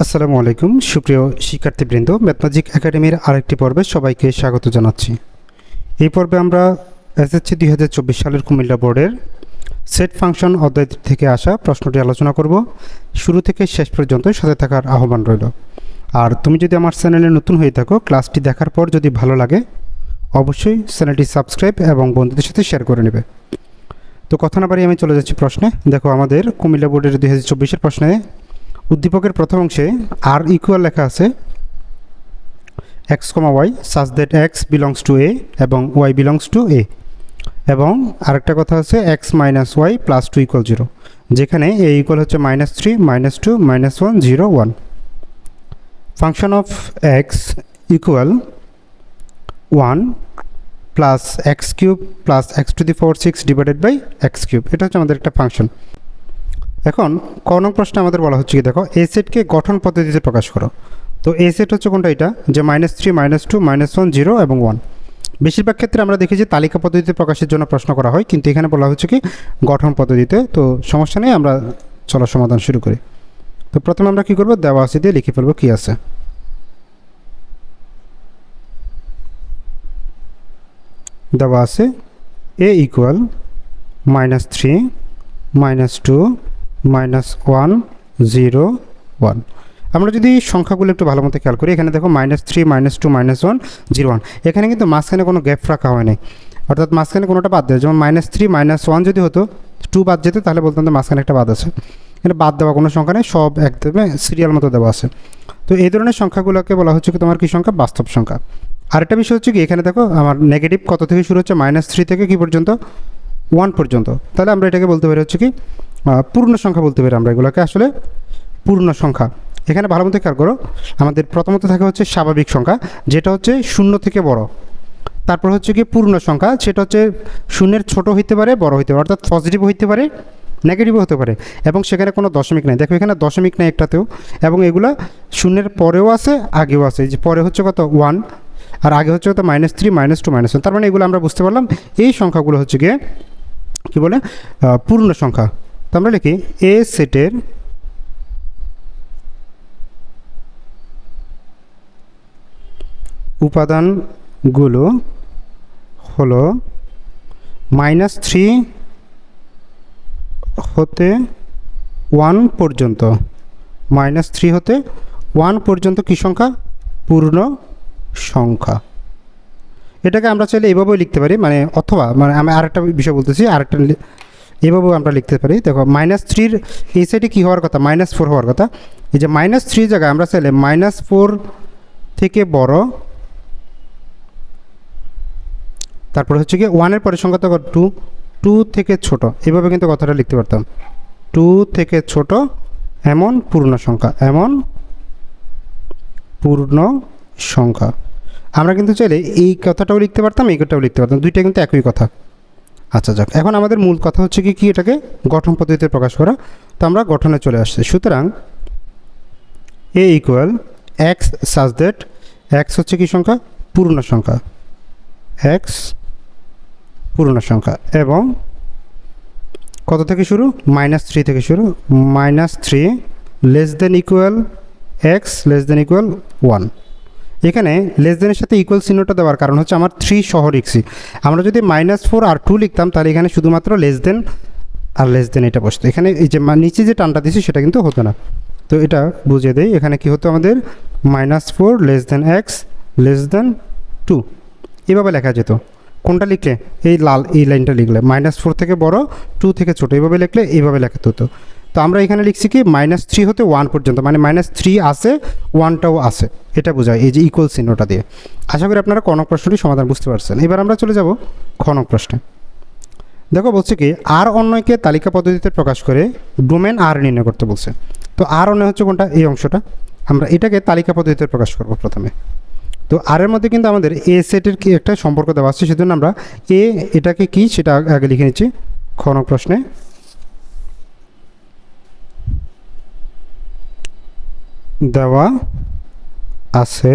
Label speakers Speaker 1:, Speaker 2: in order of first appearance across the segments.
Speaker 1: আসসালামু আলাইকুম। সুপ্রিয় শিক্ষার্থীবৃন্দ ম্যাথমেটিক একাডেমির আরেকটি পর্বে সবাইকে স্বাগত জানাচ্ছি। এই পর্বে আমরা এসএসসি দুই হাজার চব্বিশ সালের কুমিল্লা বোর্ডের সেট ফাংশন অধ্যায় থেকে আসা প্রশ্নটি আলোচনা করব। শুরু থেকে শেষ পর্যন্ত সাথে থাকার আহ্বান রইল। আর তুমি যদি আমার চ্যানেলে নতুন হয়ে থাকো, ক্লাসটি দেখার পর যদি ভালো লাগে, অবশ্যই চ্যানেলটি সাবস্ক্রাইব এবং বন্ধুদের সাথে শেয়ার করে নেবে। তো কথা না বাড়িয়ে আমি চলে যাচ্ছি প্রশ্নে। দেখো, আমাদের কুমিল্লা বোর্ডের দুই হাজার চব্বিশের প্রশ্নে উদ্দীপকের প্রথম অংশে আর ইকুয়াল লেখা আছে x comma y such that x belongs to A এবং ওয়াই বিলংস টু এ এবং আরেকটা কথা আছে x minus y plus two equal zero যেখানে এ ইকুয়াল হচ্ছে minus three minus two minus one zero one function of x equal one plus x cube plus x to the four six divided by x cube এটা হচ্ছে আমাদের একটা function এখন ক নং প্রশ্নে আমাদের বলা হচ্ছে কি, দেখো এ সেটকে গঠন পদ্ধতিতে প্রকাশ করো। তো এ সেট হচ্ছে কোনটা এটা? যে minus three minus two minus one zero এবং ওয়ান বেশিরভাগ ক্ষেত্রে আমরা দেখি যে তালিকা পদ্ধতিতে প্রকাশের জন্য প্রশ্ন করা হয়, কিন্তু এখানে বলা হচ্ছে কি, গঠন পদ্ধতিতে। তো সমস্যা নেই, আমরা চলার সমাধান শুরু করি। তো প্রথমে আমরা কি করব? দেওয়া আছে দিয়ে লিখে ফেলব কি আছে। দেওয়া আছে A equal minus three minus two minus one zero one. আমরা যদি সংখ্যাগুলো একটু ভালো মতো খেয়াল করি, এখানে দেখো minus three, minus two, minus one, zero, one. এখানে কিন্তু মাঝখানে কোনো গ্যাপ রাখা হয় নাই। অর্থাৎ মাঝখানে কোনোটা বাদ দেয় যেমন মাইনাস থ্রি, মাইনাস ওয়ান যদি হতো, টু বাদ যেত, তাহলে বলতাম যে মাঝখানে একটা বাদ আছে। এখানে বাদ দেওয়া কোনো সংখ্যা নেই, সব একদমে সিরিয়াল মতো দেওয়া আছে। তো এই ধরনের সংখ্যাগুলোকে বলা হচ্ছে কি, তোমার কি সংখ্যা? বাস্তব সংখ্যা। আরেকটা বিষয় হচ্ছে কি, এখানে দেখো আমার নেগেটিভ কত থেকে শুরু হচ্ছে? মাইনাস থ্রি থেকে কি পর্যন্ত? ওয়ান পর্যন্ত। তাহলে আমরা এটাকে বলতে পারি হচ্ছে কি পূর্ণ সংখ্যা বলতে পারি আমরা এগুলোকে। আসলে পূর্ণ সংখ্যা। এখানে ভালো মতো খেয়াল করো, আমাদের প্রথমত থাকে হচ্ছে স্বাভাবিক সংখ্যা, যেটা হচ্ছে শূন্য থেকে বড়। তারপর হচ্ছে কি পূর্ণ সংখ্যা, সেটা হচ্ছে শূন্যের ছোট হইতে পারে, বড় হইতে পারে, অর্থাৎ পজিটিভ হইতে পারে নেগেটিভও হতে পারে। এবং সেখানে কোনো দশমিক নাই। দেখো এখানে দশমিক নাই একটাতেও। এবং এগুলো শূন্যের পরেও আছে, আগেও আছে। যে পরে হচ্ছে কত? ওয়ান আর আগে হচ্ছে কত? Minus three minus two minus তার মানে এগুলো আমরা বুঝতে পারলাম। এই সংখ্যাগুলো হচ্ছে গিয়ে, কী বলে? পূর্ণ সংখ্যা। তো আমরা লিখি এ সেটের উপাদানগুলো হলো মাইনাস থ্রি হতে ওয়ান পর্যন্ত। মাইনাস থ্রি হতে ওয়ান পর্যন্ত কী সংখ্যা? পূর্ণ সংখ্যা। এটাকে আমরা চাইলে এভাবেও লিখতে পারি মানে অথবা মানে আমি আরেকটা বিষয় বলতেছি, আরেকটা এভাবেও আমরা লিখতে পারি। দেখো মাইনাস থ্রির এই সাইডে কী হওয়ার কথা? মাইনাস ফোর হওয়ার কথা। এই যে মাইনাস থ্রি জায়গায় আমরা চাইলে মাইনাস ফোর থেকে বড়, তারপরে হচ্ছে কি ওয়ানের পরে সংখ্যা তো টু টু থেকে ছোট। এভাবে কিন্তু কথাটা লিখতে পারতাম। টু থেকে ছোট এমন পূর্ণ সংখ্যা, এমন পূর্ণ সংখ্যা। আমরা কিন্তু চাইলে এই কথাটাও লিখতে পারতাম, এই কথাটাও লিখতে পারতাম। দুইটা কিন্তু একই কথা। আচ্ছা যাক। এখন আমাদের মূল কথা হচ্ছে কি কি এটাকে? গঠন পদ্ধতিতে প্রকাশ করা। তো আমরা গঠনে চলে আসছি। সুতরাং A equal x such that x হচ্ছে কি সংখ্যা? পূর্ণ সংখ্যা। এক্স পূর্ণ সংখ্যা। এবং কত থেকে শুরু? মাইনাস থ্রি থেকে শুরু। Minus three less than equal x less than equal one এখানে লেস দেনের সাথে ইকুয়াল চিহ্নটা দেওয়ার কারণ হচ্ছে আমার থ্রি সহ লিখছি আমরা যদি মাইনাস ফোর আর টু লিখতাম, তাহলে এখানে শুধুমাত্র লেস দেন আর লেস দেন এটা বসতো। এখানে এই যে নিচে যে টানটা দিছি সেটা কিন্তু হতো না। তো এটা বুঝিয়ে দেই, এখানে কি হতো আমাদের? Minus four less than x less than two এভাবে লেখা যেত। কোনটা লিখলে? এই লাল, এই লাইনটা লিখলে। মাইনাস ফোর থেকে বড় টু থেকে ছোটো। এইভাবে লিখলে এইভাবে লেখাতে হতো। তো আমরা এখানে লিখছি কি মাইনাস থ্রি হতে ওয়ান পর্যন্ত মানে মাইনাস থ্রি আছে ওয়ানটাও আছে। এটা বোঝায়, এই যে ইকুয়াল চিহ্নটা দিয়ে। আশা করি আপনারা কনক প্রশ্নটি সমাধান বুঝতে পারছেন। এবার আমরা চলে যাব খনক প্রশ্নে। দেখো, বলছে কি আর অন্যকে তালিকা পদ্ধতিতে প্রকাশ করে ডোমেন আর নির্ণয় করতে বলছে। তো আর অন্য হচ্ছে কোনটা? এই অংশটা। আমরা এটাকে তালিকা পদ্ধতিতে প্রকাশ করব প্রথমে। তো আর এর মধ্যে কিন্তু আমাদের এ সেটের কি একটা সম্পর্ক দেওয়া আছে, সেজন্য আমরা এ এটাকে কি, সেটা আগে- আগে লিখে নিচ্ছি, খনক প্রশ্নে। দেওয়া আছে।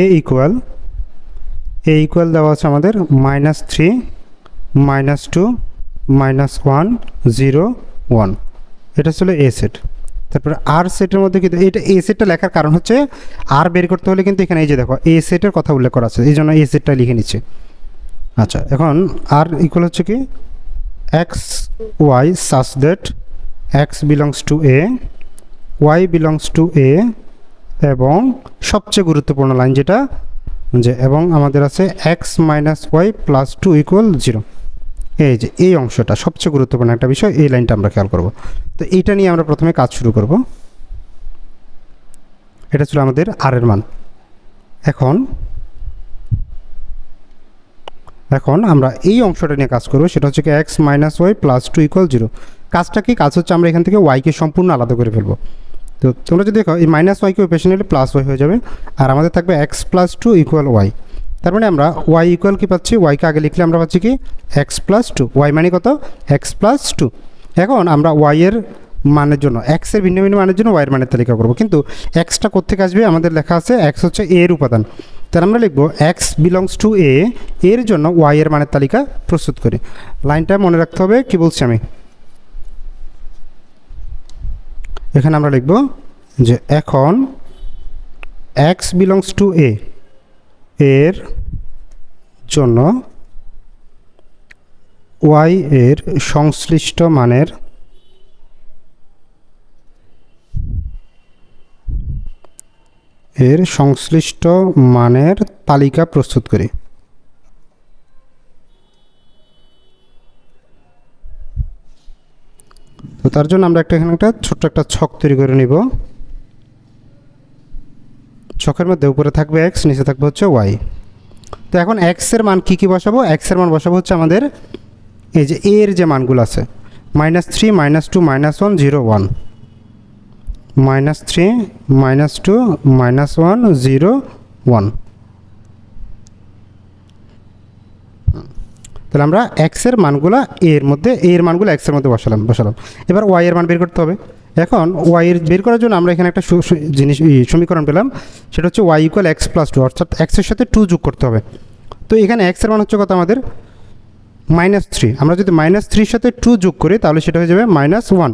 Speaker 1: এ ইকুয়াল এ ইকুয়াল দেওয়া আছে আমাদের minus three minus two minus one zero one এটা ছিল এ সেট তারপরে আর সেটের মধ্যে কিন্তু, এটা এ সেটটা লেখার কারণ হচ্ছে আর বের করতে হলে কিন্তু এখানে এই যে দেখো এ সেটের কথা উল্লেখ করা আছে, এই জন্য এ সেটটা লিখে নিচ্ছে। আচ্ছা এখন আর ইকুয়াল হচ্ছে কি? X y such that x belongs to A y belongs to A এবং সবচেয়ে গুরুত্বপূর্ণ লাইন যেটা, যে এবং আমাদের আছে x minus y plus two equal zero এই যে, এই অংশটা সবচেয়ে গুরুত্বপূর্ণ একটা বিষয়, এই লাইনটা আমরা খেয়াল করব। তো এইটা নিয়ে আমরা প্রথমে কাজ শুরু করব। এটা ছিল আমাদের আর এর মান। এখন এখন আমরা এই অংশটা নিয়ে কাজ করব, সেটা হচ্ছে কি x minus y plus two equal zero কাজটা কি? কাজ হচ্ছে আমরা এখান থেকে ওয়াইকে সম্পূর্ণ আলাদা করে ফেলব। তো তোমরা যদি দেখো, এই মাইনাস ওয়াইকে ওই পেছনে নিলে প্লাস ওয়াই হয়ে যাবে। আর আমাদের থাকবে x plus two equal y তার মানে আমরা ওয়াই ইকুয়াল কি পাচ্ছি? ওয়াইকে আগে লিখলে আমরা পাচ্ছি কি? এক্স প্লাস টু ওয়াই মানে কত? এক্স প্লাস টু এখন আমরা ওয়াইয়ের মানের জন্য এক্সের ভিন্ন ভিন্ন মানের জন্য ওয়াইয়ের মানের তালিকা করব। কিন্তু এক্সটা কোথেকে আসবে? আমাদের লেখা আছে এক্স হচ্ছে এ এর উপাদান। তাহলে আমরা লিখব এক্স বিলংস টু এ এর জন্য ওয়াইয়ের মানের তালিকা প্রস্তুত করি। লাইনটা মনে রাখতে হবে, কি বলছি আমি? এখানে আমরা লিখব যে এখন এক্স বিলংস টু এ এর জন্য ওয়াই এর সংশ্লিষ্ট মানের এর সংশ্লিষ্ট মানের তালিকা প্রস্তুত করি। তার জন্য আমরা একটা এখানে একটা ছোট্ট একটা ছক তৈরি করে নিব। ছকের মধ্যে উপরে থাকবে এক্স নিচে থাকবে হচ্ছে ওয়াই তো এখন এক্সের মান কী কী বসাবো? এক্সের মান বসাবো হচ্ছে আমাদের এই যে এর যে মানগুলো আছে minus three minus two minus one zero one minus three minus two minus one zero one তাহলে আমরা এক্সের মানগুলো এর মধ্যে এর মানগুলো এক্সের মধ্যে বসালাম বসালাম। এবার ওয়াই এর মান বের করতে হবে। এখন ওয়াই এর বের করার জন্য আমরা এখানে একটা জিনিস সমীকরণ পেলাম। সেটা হচ্ছে y equal x plus two অর্থাৎ এক্সের সাথে টু যোগ করতে হবে। তো এখানে এক্সের মান হচ্ছে কত আমাদের? মাইনাস থ্রি আমরা যদি মাইনাস থ্রির সাথে টু যোগ করি, তাহলে সেটা হয়ে যাবে মাইনাস ওয়ান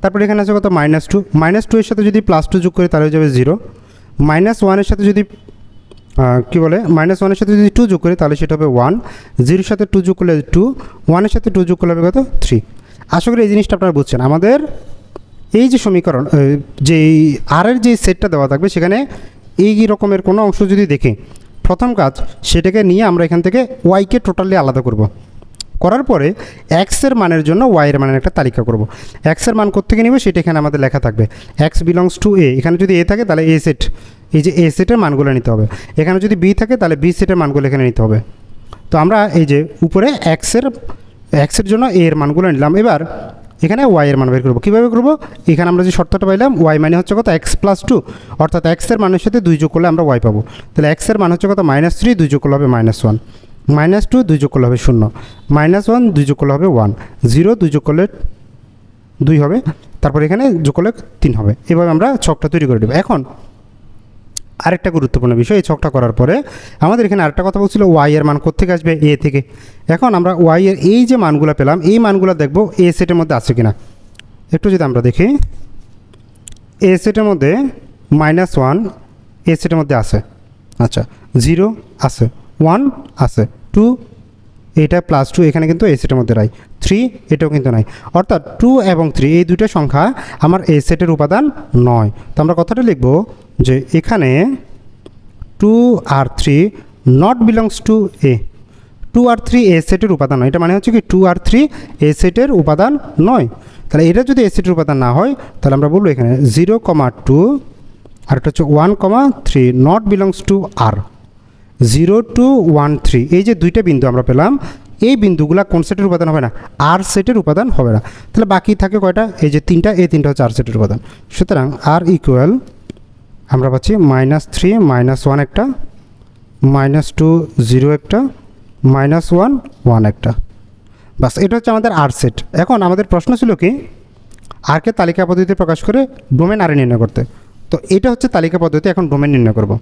Speaker 1: তারপরে এখানে আছে কত? মাইনাস টু মাইনাস টু এর সাথে যদি প্লাস টু যোগ করি, তাহলে হয়ে যাবে জিরো মাইনাস ওয়ানের সাথে যদি কী বলে? মাইনাস ওয়ানের সাথে যদি টু যোগ করি, তাহলে সেটা হবে ওয়ান জিরোর সাথে টু যোগ করলে টু ওয়ানের সাথে টু যোগ করলে হবে কত? থ্রি আশা করি এই জিনিসটা আপনারা বুঝছেন। আমাদের এই যে সমীকরণ যে আরের যে সেটটা দেওয়া থাকবে, সেখানে এই রকমের কোনো অংশ যদি দেখে, প্রথম কাজ, সেটাকে নিয়ে আমরা এখান থেকে ওয়াইকে টোটালি আলাদা করব। করার পরে এক্সের মানের জন্য ওয়াইয়ের মানের একটা তালিকা করব। এক্সের মান কোথেকে নিবে? সেটা এখানে আমাদের লেখা থাকবে। এক্স বিলংস টু এ এখানে যদি এ থাকে, তাহলে এ সেট এই যে এ সেটের মানগুলো নিতে হবে। এখানে যদি বি থাকে, তাহলে বি সেটের মানগুলো এখানে নিতে হবে। তো আমরা এই যে উপরে এক্সের এক্সের জন্য এ এর মানগুলো নিলাম। এবার এখানে ওয়াই এর মান বের করব। কীভাবে করব? এখানে আমরা যে শর্তটা পাইলাম ওয়াই মানে হচ্ছে কত? এক্স প্লাস টু অর্থাৎ এক্সের মানের সাথে দুই যোগ করলে আমরা ওয়াই পাবো। তাহলে এক্সের মান হচ্ছে কত? মাইনাস থ্রি দুই যোগ করলে হবে মাইনাস ওয়ান মাইনাস টু দুই যোগ করলে হবে শূন্য। মাইনাস ওয়ান দুই যোগ করলে হবে ওয়ান জিরো দুই যোগ করলে দুই হবে। তারপর এখানে যোগ করলে তিন হবে। এভাবে আমরা ছকটা তৈরি করে দেবো। এখন আরেকটা গুরুত্বপূর্ণ বিষয়, এই ছকটা করার পরে আমাদের এখানে আরেকটা কথা বলছিল ওয়াই এর মান কোথেকে আসবে? এ থেকে। এখন আমরা ওয়াই এর এই যে মানগুলো পেলাম, এই মানগুলো দেখব এ সেটের মধ্যে আছে কিনা। একটু যদি আমরা দেখি এ সেটের মধ্যে মাইনাস ওয়ান এ সেটের মধ্যে আছে। আচ্ছা জিরো আছে ওয়ান আছে টু এটা প্লাস টু এখানে কিন্তু এ সেটের মধ্যে নাই। থ্রি এটাও কিন্তু নাই। অর্থাৎ টু এবং থ্রি এই দুইটা সংখ্যা আমার এ সেটের উপাদান নয়। তো আমরা কথাটা লিখব যে এখানে two R three not belongs to A two R three A সেটের উপাদান নয়। এটা মানে হচ্ছে কি টু আর থ্রি এ সেটের উপাদান নয়। তাহলে এটা যদি এ সেটের উপাদান না হয়, তাহলে আমরা বলব এখানে জিরো কমা টু আর একটা হচ্ছে one comma three not belongs to R zero two one three. এই যে দুইটা বিন্দু আমরা পেলাম, এই বিন্দুগুলা কোন সেটের উপাদান হবে না? আর সেটের উপাদান হবে না। তাহলে বাকি থাকে কয়টা? এই যে তিনটা, এই তিনটা হচ্ছে আর সেটের উপাদান। সুতরাং আর ইকুয়াল আমরা পাচ্ছি মাইনাস থ্রি মাইনাস ওয়ান একটা মাইনাস টু জিরো একটা মাইনাস ওয়ান ওয়ান একটা। বাস, এটা হচ্ছে আমাদের আর সেট। এখন আমাদের প্রশ্ন ছিল কি? আরকে তালিকা পদ্ধতিতে প্রকাশ করে ডোমেন আরে নির্ণয় করতে? তো এটা হচ্ছে তালিকা পদ্ধতি, এখন ডোমেন নির্ণয় করব।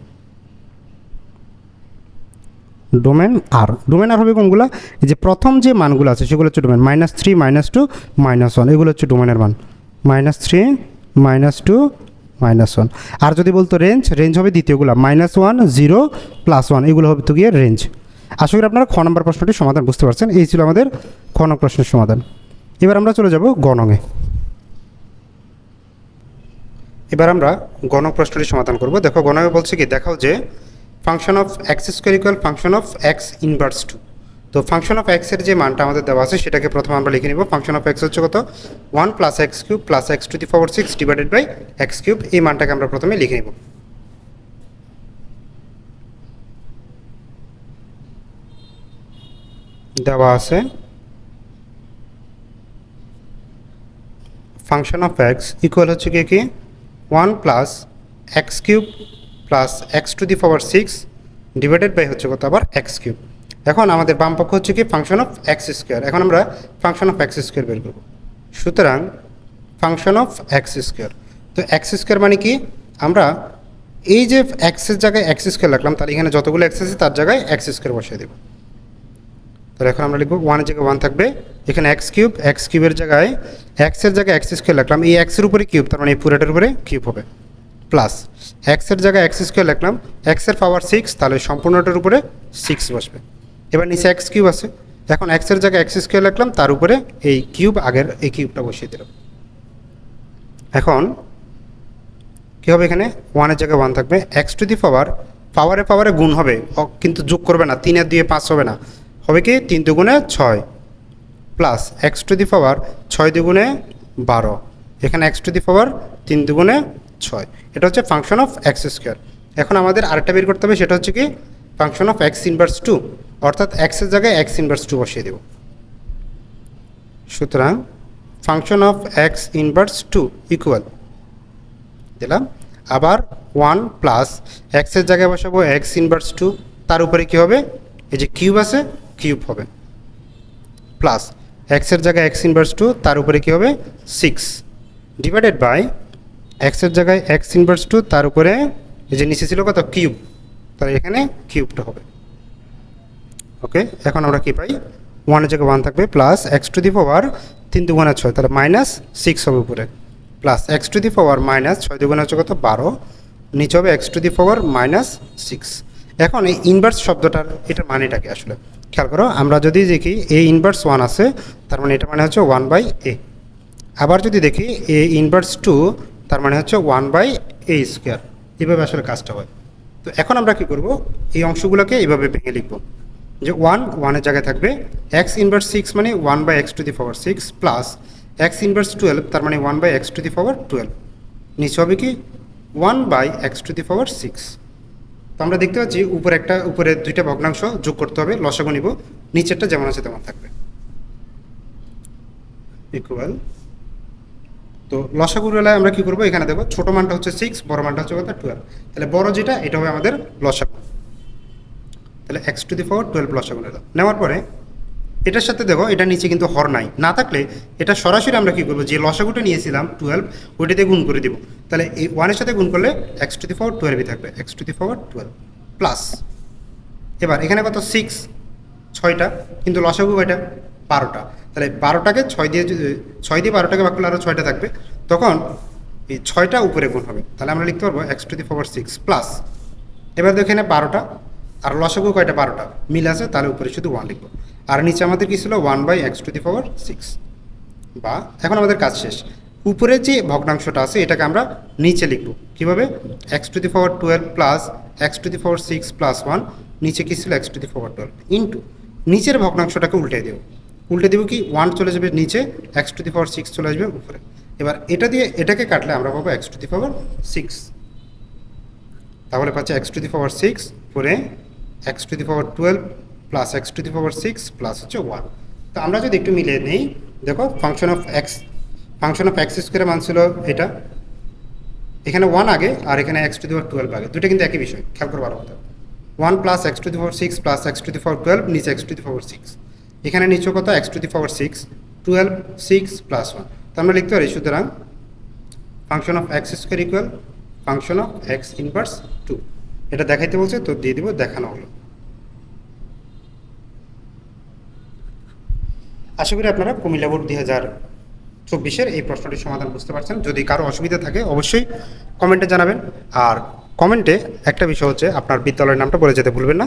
Speaker 1: ডোমেন আর। ডোমেন আর হবে কোনগুলো? যে প্রথম যে মানগুলো আছে, সেগুলো হচ্ছে domain. Minus three, minus two, minus one. এগুলো হচ্ছে ডোমেনের মান। Minus three, minus two, minus one. আর যদি বলতো রেঞ্জ রেঞ্জ হবে দ্বিতীয়গুলো। Minus one, zero, plus one. এগুলো হবে তো গিয়ে রেঞ্জ। আশা করি আপনারা খ নম্বর প্রশ্নটির সমাধান বুঝতে পারছেন। এই ছিল আমাদের খ নম্বর প্রশ্নের সমাধান। এবার আমরা চলে যাব গণঙে এবার আমরা গণক প্রশ্নটির সমাধান করব। দেখো গণকে বলছে কি? দেখাও যে function of x square equal function of x inverse two তো ফাংশন অফ এক্সের যে মানটা আমাদের দেওয়া আছে, সেটাকে প্রথমে আমরা লিখে নিব। ফাংশন অফ এক্স হচ্ছে কত? One plus x cube plus x to the power six divided by x cube এই মানটাকে আমরা প্রথমে লিখে নিব। দেওয়া আছে। ফাংশন অফ এক্স ইকুয়াল হচ্ছে কি কি? One plus x cube plus x to the power six divided by হচ্ছে কত আবার এক্স কিউব এখন আমাদের বাম পক্ষ হচ্ছে কি? ফাংশন অফ এক্স স্কোয়ার এখন আমরা ফাংশন অফ এক্স স্কোয়ার বের করব। সুতরাং ফাংশন অফ এক্স স্কোয়ার তো এক্স স্কোয়ার মানে কি? আমরা এই যে এক্সের জায়গায় এক্স স্কোয়ার রাখলাম, তাহলে এখানে যতগুলো এক্স আছে তার জায়গায় এক্স স্কোয়ার বসিয়ে দেবো। তাহলে এখন আমরা লিখব ওয়ানের জায়গায় ওয়ান থাকবে। এখানে এক্স কিউব এক্স কিউবের জায়গায় এক্সের জায়গায় এক্স স্কোয়ার লিখলাম এই এক্সের উপরে কিউব তার মানে এই পুরোটার উপরে কিউব হবে। প্লাস। এক্সের জায়গায় এক্স স্কোয়ার লিখলাম। এক্সের পাওয়ার সিক্স তাহলে সম্পূর্ণটার উপরে সিক্স বসবে। এবার নিচে এক্স কিউব আছে। এখন এক্সের জায়গায় এক্স স্কোয়ার লিখলাম, তার উপরে এই কিউব আগের এই কিউবটা বসিয়ে দিলাম। এখন কী হবে এখানে? ওয়ানের জায়গায় ওয়ান থাকবে। এক্স টু দি পাওয়ার পাওয়ারে পাওয়ারে গুণ হবে। কিন্তু যোগ করবে না। তিনের দিয়ে পাঁচ হবে না। হবে কি? তিন দুগুণে ছয়। Plus x to the power ছয় দুগুণে বারো। এখানে এক্স টু দি পাওয়ার তিন দুগুণে ছয়। এটা হচ্ছে ফাংশন অফ এক্স স্কোয়ার এখন আমাদের আরেকটা বের করতে হবে, সেটা হচ্ছে কি function of x inverse two অর্থাৎ এক্সের জায়গায় এক্স ইনভার্স টু বসিয়ে দেব। সুতরাং function of x inverse two equal দিলাম। আবার ওয়ান প্লাস এক্সের জায়গায় বসাবো এক্স ইনভার্স টু তার উপরে কী হবে? এই যে কিউব আছে কিউব হবে। প্লাস এক্সের জায়গায় এক্স ইনভার্স টু তার উপরে কী হবে? সিক্স ডিভাইডেড বাই এক্সের জায়গায় এক্স ইনভার্স টু তার উপরে যে নিচে ছিল কত? কিউব তাহলে এখানে কিউবটা হবে। ওকে এখন আমরা কি পাই? ওয়ানের জায়গায় ওয়ান থাকবে plus x to the power তিন দুগুণা ছয়, তাহলে মাইনাস সিক্স হবে উপরে। Plus x to the power minus ছয় দুগুণা হচ্ছে কত? বারো। নিচে হবে x to the power minus six এখন এই ইনভার্স শব্দটার এটার মানেটা কি আসলে? খেয়াল করো, আমরা যদি দেখি এ ইনভার্স ওয়ান আছে, তার মানে এটা মানে হচ্ছে ওয়ান বাই এ আবার যদি দেখি এ ইনভার্স টু তার মানে হচ্ছে ওয়ান বাই এ স্কোয়ার এভাবে আসলে কাজটা হয়। তো এখন আমরা কি করব? এই অংশগুলোকে এইভাবে ভেঙে লিখব যে ওয়ান ওয়ানের জায়গায় থাকবে এক্স ইনভার্স সিক্স মানে one by x to the power six plus x inverse twelve তার মানে one by x to the power twelve নিচে হবে কি? One by x to the power six তো আমরা দেখতে পাচ্ছি উপরে একটা, উপরে দুইটা ভগ্নাংশ যোগ করতে হবে, লসাগু নিচেরটা যেমন আছে তেমন থাকবে। ইকুয়াল তো লসাগুর আমরা কি করব? এখানে দেখো, ছোট মানটা হচ্ছে সিক্স বড় মানটা হচ্ছে কত? টুয়েলভ তাহলে বড় যেটা, এটা হবে আমাদের লসাগু। তাহলে x to the power twelve লসাগু নিলাম নেওয়ার পরে, এটার সাথে দেখো, এটা নিচে কিন্তু হর নাই। না থাকলে, এটা সরাসরি আমরা কি করব? যে লসাগুটা নিয়েছিলাম টুয়েলভ ওইটাতে গুণ করে দিব। তাহলে এই ওয়ানের সাথে গুণ করলে এক্স টু দি পাওয়ার টুয়েলভই থাকবে। X to the power twelve plus এবার, এখানে কত? সিক্স ছয়টা। কিন্তু লসাগু কয়টা? বারোটা। তাহলে বারোটাকে ছয় দিয়ে যদি- ছয় দিয়ে বারোটাকে ভাগ করলে আরও ছয়টা থাকবে, তখন এই ছয়টা উপরে গুণ হবে। তাহলে আমরা লিখতে পারব x to the power six plus এবার দেখো এখানে বারোটা, আর লসাগু কয়টা? বারোটা। মিল আছে, তাহলে উপরে শুধু ওয়ান লিখব। আর নিচে আমাদের কী ছিল? One by x to the power six বা, এখন আমাদের কাজ শেষ। উপরে যে ভগ্নাংশটা আছে, এটাকে আমরা নিচে লিখব। কীভাবে? X to the power twelve plus x to the power six plus one নিচে কী ছিল? X to the power twelve into নিচের ভগ্নাংশটাকে উল্টে দেবো। উল্টে দেবো কি? ওয়ান চলে যাবে নিচে x to the power six চলে আসবে উপরে। এবার এটা দিয়ে এটাকে কাটলে আমরা পাবো x to the power six তাহলে পাচ্ছে x to the power six পরে x to the power twelve plus x to the power six plus হচ্ছে ওয়ান তো আমরা যদি একটু মিলিয়ে নেই, দেখো function of x function of x স্কোয়ারের মান ছিল এটা। এখানে ওয়ান আগে আর এখানে x to the power twelve আগে। দুটো কিন্তু একই বিষয়, খেয়াল করবার কথা one plus x to the power six plus x to the power twelve নিচে x to the power six এখানে নিচ্ছ কত? X to the power six twelve six plus one তো আমরা লিখতে পারি, সুতরাং function of x square equal function of x inverse to এটা দেখাইতে বলছে, তো দিয়ে দিব, দেখানো হলো। আশা করি আপনারা কুমিল্লা বোর্ড দুই হাজার চব্বিশের এই প্রশ্নটির সমাধান বুঝতে পারছেন। যদি কারও অসুবিধা থাকে, অবশ্যই কমেন্টে জানাবেন। আর কমেন্টে একটা বিষয় হচ্ছে, আপনার বিদ্যালয়ের নামটা বলে যেতে ভুলবেন না।